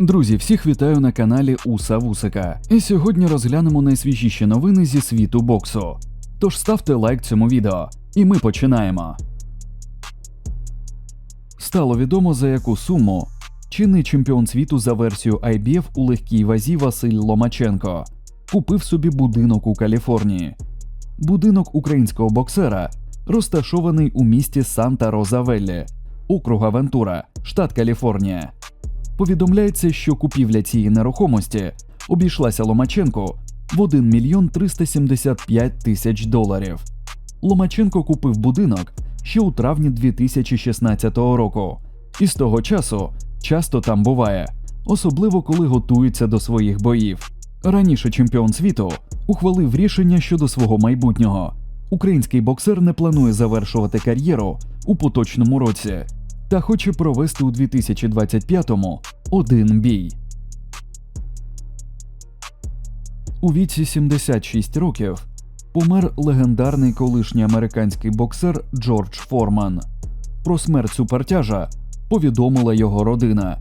Друзі, всіх вітаю на каналі Уса Вусика. І сьогодні розглянемо найсвіжіші новини зі світу боксу. Тож ставте лайк цьому відео, і ми починаємо. Стало відомо за яку суму чинний чемпіон світу за версією IBF у легкій вазі Василь Ломаченко купив собі будинок у Каліфорнії. Будинок українського боксера розташований у місті Санта Розавеллі, округа Вентура, штат Каліфорнія. Повідомляється, що купівля цієї нерухомості обійшлася Ломаченко в 1 мільйон 375 тисяч доларів. Ломаченко купив будинок ще у травні 2016 року, і з того часу часто там буває, особливо коли готується до своїх боїв. Раніше чемпіон світу ухвалив рішення щодо свого майбутнього. Український боксер не планує завершувати кар'єру у поточному році та хоче провести у 2025-му один бій. У віці 76 років помер легендарний колишній американський боксер Джордж Форман. Про смерть супертяжа повідомила його родина.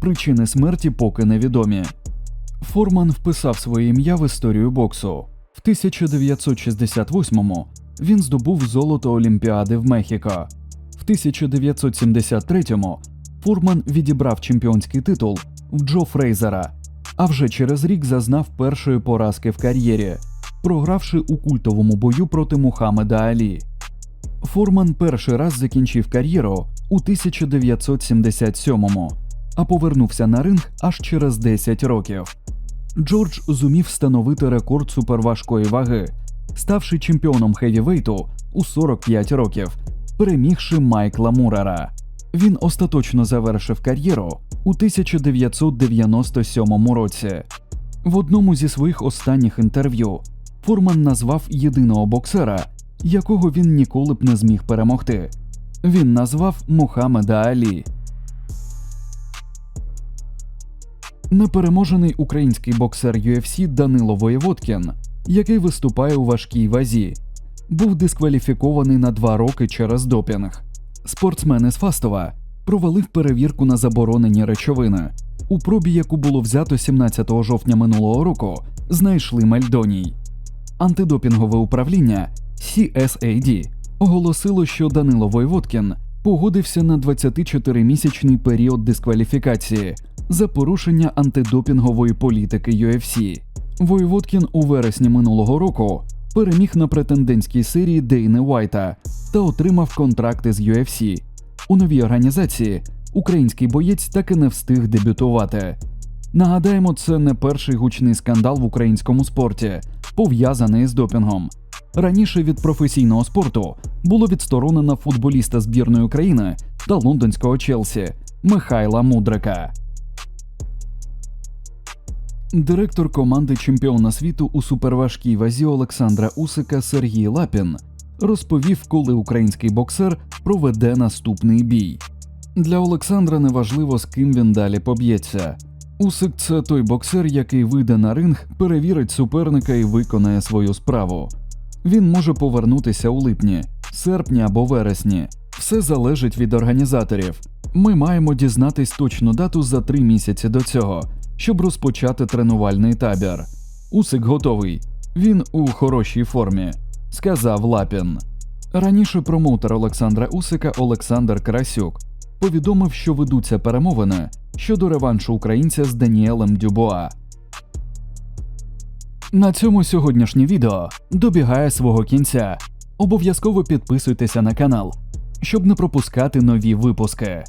Причини смерті поки невідомі. Форман вписав своє ім'я в історію боксу. В 1968-му він здобув золото Олімпіади в Мехіко. В 1973-му Фурман відібрав чемпіонський титул в Джо Фрейзера, а вже через рік зазнав першої поразки в кар'єрі, програвши у культовому бою проти Мухаммеда Алі. Фурман перший раз закінчив кар'єру у 1977-му, а повернувся на ринг аж через 10 років. Джордж зумів встановити рекорд суперважкої ваги, ставши чемпіоном хевівейту у 45 років, перемігши Майкла Мурера. Він остаточно завершив кар'єру у 1997 році. В одному зі своїх останніх інтерв'ю Фурман назвав єдиного боксера, якого він ніколи б не зміг перемогти. Він назвав Мухаммеда Алі. Непереможений український боксер UFC Данило Воєводкін, який виступає у важкій вазі, був дискваліфікований на два роки через допінг. Спортсмен із Фастова провалив перевірку на заборонені речовини. У пробі, яку було взято 17 жовтня минулого року, знайшли мельдоній. Антидопінгове управління CSAD оголосило, що Данило Войводкін погодився на 24-місячний період дискваліфікації за порушення антидопінгової політики UFC. Войводкін у вересні минулого року переміг на претендентській серії Дейни Уайта та отримав контракти з UFC. У новій організації український боєць так і не встиг дебютувати. Нагадаємо, це не перший гучний скандал в українському спорті, пов'язаний з допінгом. Раніше від професійного спорту було відсторонено футболіста збірної України та лондонського Челсі Михайла Мудрика. Директор команди чемпіона світу у суперважкій вазі Олександра Усика Сергій Лапін розповів, коли український боксер проведе наступний бій. Для Олександра неважливо, з ким він далі поб'ється. Усик це той боксер, який вийде на ринг, перевірить суперника і виконає свою справу. Він може повернутися у липні, серпні або вересні. Все залежить від організаторів. Ми маємо дізнатись точну дату за три місяці до цього, щоб розпочати тренувальний табір. Усик готовий. Він у хорошій формі, сказав Лапін. Раніше промоутер Олександра Усика Олександр Красюк повідомив, що ведуться перемовини щодо реваншу українця з Даніелем Дюбоа. На цьому сьогоднішнє відео добігає свого кінця. Обов'язково підписуйтеся на канал, щоб не пропускати нові випуски.